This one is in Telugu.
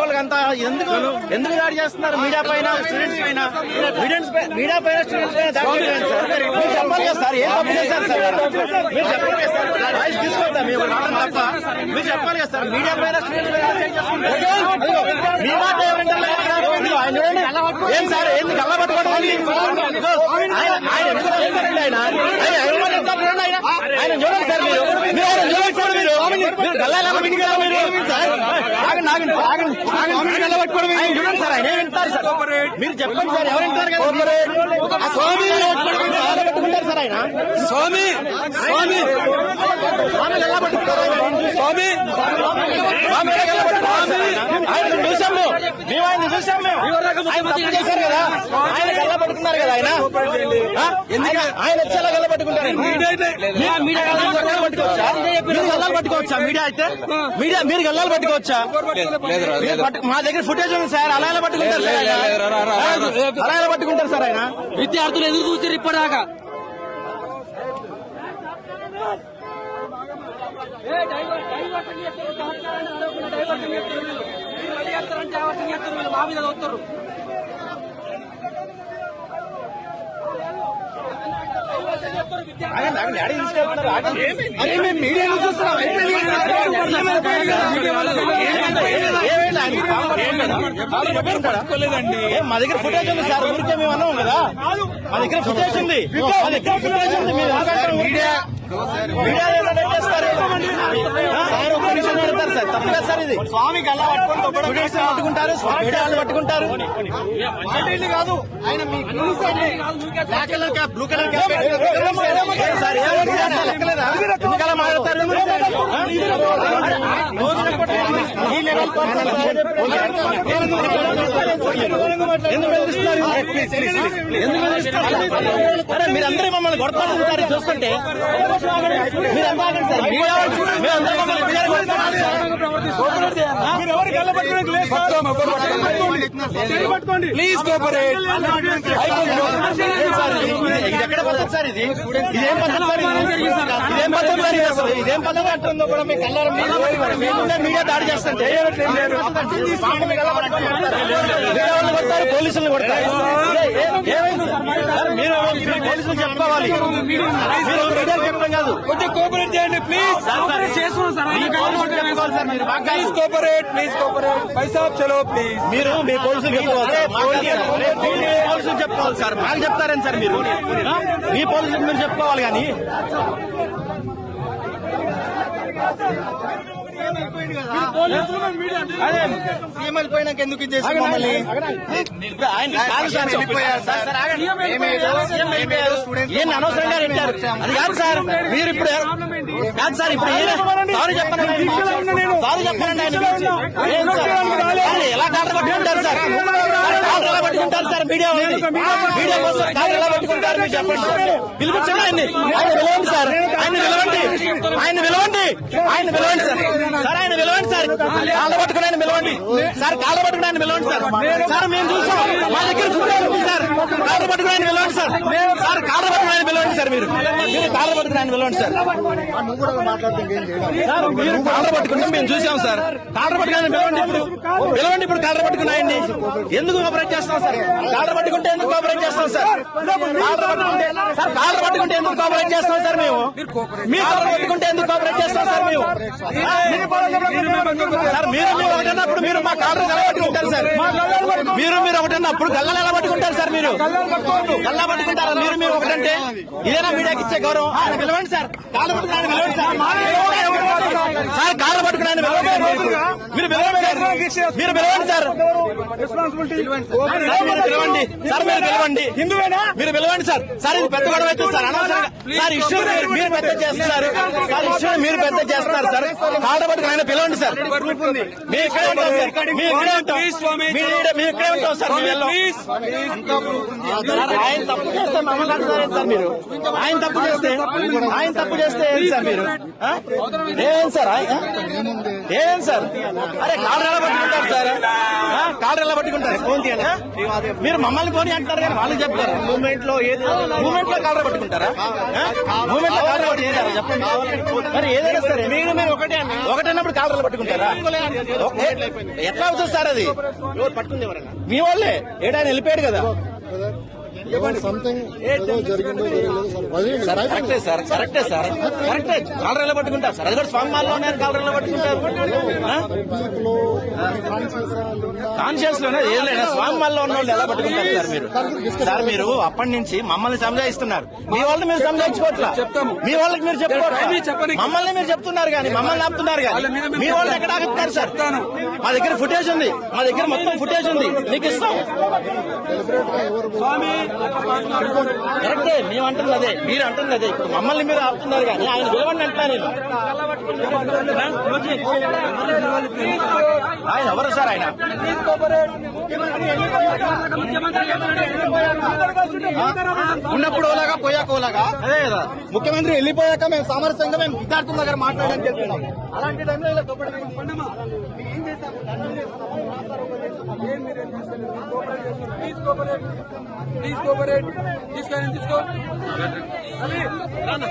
వాళ్ళకి అంతా ఎందుకు ఎందుకు దాడి చేస్తున్నారు మీడియా పైన స్టూడెంట్స్ పైన స్టూడెంట్స్ మీడియా పైన స్టూడెంట్స్ పైన దాడి సార్ మీరు చెప్పాలి కదా సార్ ఏం తప్పు చేశారు సార్ మీరు చెప్పాలి కదా సార్ వాయిస్ తీసుకోవద్దా మీ ఒక మాట తప్ప మీరు చెప్పాలి కదా సార్ మీడియా పైన స్టూడెంట్స్ పైన మీ మాట ఆయన చూడండి ఏం సార్ ఏంది గల్ల పట్టుకోవడం ఆయన ఆయన ఎందుకు ఆయన ఆయన చూడండి ఆయన ఆయన చూడండి సార్ మీరు మీరు ఆయన చూడండి సార్ మీరు చెప్పండి సార్ ఎవరు వింటారు కదా ఆ స్వామి సార్ ఆయన స్వామి స్వామి స్వామి ఎలా పట్టుకుంటారు? స్వామి స్వామి ఆయన? ఆయన చూసాము మేము ఆయన చూసాం మేము ఆయన తప్పు చేశారు కదా? ఆయన గల్ల పట్టుకున్నారు కదా ఆయన? ఆయన వచ్చి ఎలా గల్ల పట్టుకుంటారు మీ- మీడియా గల్లాలు పట్టుకోవచ్చా మీరు గల్లాలు పట్టుకోవచ్చా మీడియా అయితే? మీడియా మీరు గల్లాలు పట్టుకోవచ్చా మా దగ్గర ఫుటేజ్ ఉంది సార్. అలా ఎలా పట్టుకుంటారు సార్. అలా ఎలా పట్టుకుంటారు సార్ ఆయన? విద్యార్థులు ఎదురు చూసారు ఇప్పటిదాకా. మీద వస్తారు. అరే, మేము మీడియాలో చూస్తున్నాం. అయిపోయింది. ఏమైంది ఆయన? కాలు పట్టుకుంటాడా? ఏ, మా దగ్గర ఫుటేజ్ ఉంది సార్ ఊరికే మేము అన్నాం కదా మా దగ్గర ఫుటేజ్ ఉంది మా దగ్గర ఫుటేజ్ ఉంది మీడియా సార్ ఒక్క నిమిషం పెడతారు సార్ తప్పు కదా సార్ ఇది స్వామికి అలా పట్టుకుంటారు పట్టుకుంటారు స్వామి మీడియా వాళ్ళు పట్టుకుంటారు కాదు ఆయన మీ black colour cap blue colour cap ఏం సార్ ఏం సార్ లెక్కలేదా ఎందుకలా మాట్లాడతారు ఆ? ఈ లెవెల్ పర్సన్ ఎందుకు బెదిరిస్తున్నారు ఎందుకు బెదిరిస్తున్నారు అరే మీరందరూ మమ్మల్ని కొడతారు చూస్తుంటే సార్. ప్లీజ్ కోఆపరేట్ ఎక్కడ పద్ధతి సార్ ఇది ఇదేం పద్ధతి సార్ ఇదేం పద్ధతి సార్ అసలు ఇదేం పద్ధతి అంటుందో కూడా మీకు కల్లారం మీడియా దాడి చేస్తాను పోలీసులు కొడతారు? మీరు పోలీసులు చెప్పుకోవాలి మీరు మీడియా చెప్పడం కాదు. కొంచెం కోఆపరేట్ చేయండి ప్లీజ్ చేస్తున్నాం సార్ మీ పోలీసులు చెప్పుకోవాలి సార్ మీరు మాకు కాదు. ప్లీజ్ కోఆపరేట్ ప్లీజ్ కోఆపరేట్ పైసా చలో ప్లీజ్ మీరు మీ పోలీసులు చెప్పుకోవాలి సార్. మాకు పోలీసులు చెప్పుకోవాలి సార్. చెప్తారని సార్ మీరు? మీ పోలీసులకు మీరు చెప్పుకోవాలి కానీ. సీఎం వెళ్ళిపోయినాక ఎందుకు ఇది చేసి మమ్మల్ని? అనవసరంగా అది కాదు సార్. మీరు ఇప్పుడు కాదు సార్ ఇప్పుడు సారీ చెప్పనండి సారీ చెప్పనండి ఆయన ఎలా కాలర్ పట్టుకుంటారు సార్? కాలర్ ఎలా పట్టుకుంటారు సార్? మీడియా. మీడియా కోసం కాలర్ ఎలా పట్టుకుంటారు? మీరు చెప్పండి. పిలిపించండి ఆయన్ని? ఆయన పిలవండి సార్. ఆయన పిలవండి. ఆయన పిలవండి. ఆయన పిలవండి సార్. సార్ ఆయన పిలవండి సార్. కాళ్ళ పట్టుకుని ఆయన పిలవండి. సార్ కాళ్ళ పట్టుకుని ఆయన పిలవండి సార్. సార్ మేము చూసాం. మా దగ్గర ఉంది సార్. కాళ్ళ పట్టుకుని ఆయన పిలవండి సార్. సార్ కాళ్ళ పట్టుకుని సార్ మీరు. మీరు కాళ్ళ పట్టుకుని ఆయన పిలవండి సార్. నువ్వు కూడా మాట్లాడితే మీరు కాళ్ళ పట్టుకుంటే మేము చూసాం సార్. కాళ్ళ పట్టుకుని పిలవండి ఇప్పుడు. పిలవండి ఇప్పుడు కాళ్ళ పట్టుకుని ఆయన్ని. ఎందుకు కోఆపరేట్ చేస్తాం సార్? కాళ్ళ పట్టుకుంటే ఎందుకు కోఆపరేట్ చేస్తాం సార్? కాళ్ళ పట్టుకుంటే సార్ కాళ్ళ పట్టుకుంటే ఎందుకు కోఆపరేట్ చేస్తాం సార్ మేము? మీ కాళ్ళ పట్టుకుంటే ఎందుకు కోఆపరేట్ చేస్తాం సార్ మేము? సార్ మీరు మీరు ఒకటన్నప్పుడు మీరు మా కాళ్ళు ఎలా పట్టుకుంటారు సార్. మీరు మీరు ఒకటన్నప్పుడు గల్లలు ఎలా పట్టుకుంటారు సార్ మీరు? గల్లా పట్టుకుంటారా? మీరు మీరు ఒకటంటే ఇదేనా మీడియాకి ఇచ్చే గౌరవం. ఆయన పిలవండి సార్. కాళ్ళు పట్టుకుని ఆయన పిలవండి సార్. సార్ కాళ్ళు పట్టుకుని ఆయన పిలవండి మీరు పిలవండి సార్. మీరు పిలవండి సార్. మీరు పిలవండి. సార్ మీరు పిలవండి. హిందువేనా? మీరు పిలవండి సార్. సార్ ఇది పెద్ద గొడవ అయితే సార్ అనవసరంగా. సార్ ఇష్యూ మీరు పెద్ద చేస్తున్నారు. సార్ ఇష్యూ మీరు పెద్ద చేస్తున్నారు సార్. కాళ్ళ పట్టుకుని ఆయన పిలవండి సార్. మేము ఇక్కడే ఉంటాం. సార్ మేము ఇక్కడే ఉంటాం. ఇక్కడే సార్ ఆయన తప్పు చేస్తే మమ్మల్ని సార్ మీరు? ఆయన తప్పు చేస్తే ఆయన తప్పు చేస్తే ఏం సార్ మీరు? ఏం సార్? ఆయన ఏం సార్? అరే కాళ్ళు ఎలా పట్టుకుంటారు సార్. ఆ? ఎలా పట్టుకుంటారు మీరు మమ్మల్ని పోనీ అంటారు కానీ వాళ్ళు చెప్తారు మూమెంట్లో ఏది మూమెంట్లో కాలర్ పట్టుకుంటారా మూమెంట్లో కాలర్ పట్టుకుంటారా చెప్పండి. మరి ఏదైనా సరే మీరు మీరు ఒకటే ఒకటైనప్పుడు కాలర్ పట్టుకుంటారా ఎట్లా అవుతుంది సార్ అది? పట్టుకుంది ఎవరైనా మీ వాళ్ళే. ఏడాయన వెళ్ళిపోయాడు కదా. కరెక్టే సార్. కరెక్టే సార్ కరెక్టే కాలర్ ఎలా పట్టుకుంటారు సార్ అది కూడా స్వామి మాల్లో ఉన్నాయని కాలర్ ఎలా పట్టుకుంటారు కాన్షియస్లోనే ఏం లేదా. స్వామి మాల్లో ఉన్న వాళ్ళు ఎలా పట్టుకుంటారు సార్ మీరు? సార్ మీరు అప్పటి నుంచి మమ్మల్ని సంజాయిస్తున్నారు. మీ వాళ్ళని మీరు సంజాయించుకోవట్లా? చెప్తాము. మీ వాళ్ళకి మీరు చెప్పుకోవట్లా? చెప్పనీకి. మమ్మల్ని మీరు చెప్తున్నారు కానీ మమ్మల్ని ఆపుతున్నారు కానీ మీ వాళ్ళు ఎక్కడ ఆగుతున్నారు సార్. మా దగ్గర ఫుటేజ్ ఉంది. మా దగ్గర మొత్తం ఫుటేజ్ ఉంది. మీకు ఇస్తాం. స్వామి కరెక్టే మేము అంటున్నది అదే మీరు అంటున్నది అదే. ఇప్పుడు మమ్మల్ని మీరు ఆపుతున్నారు కానీ ఆయన పిలవండి అంటున్నా నేను. ఆయన ఎవరు సార్ ఆయన? ఉన్నప్పుడు ఓలాగా పోయాక ఓలాగా? అదే కదా. ముఖ్యమంత్రి వెళ్ళిపోయాక మేము సామరస్యంగా మేము విద్యార్థుల దగ్గర మాట్లాడడానికి వెళ్తున్నాం అలాంటి టైంలో ఇలా దొబ్బడి ప్లీజ్ కోఆపరేట్ ప్లీజ్ కోఆపరేట్ తీసుకొని తీసుకో రవి, రానా.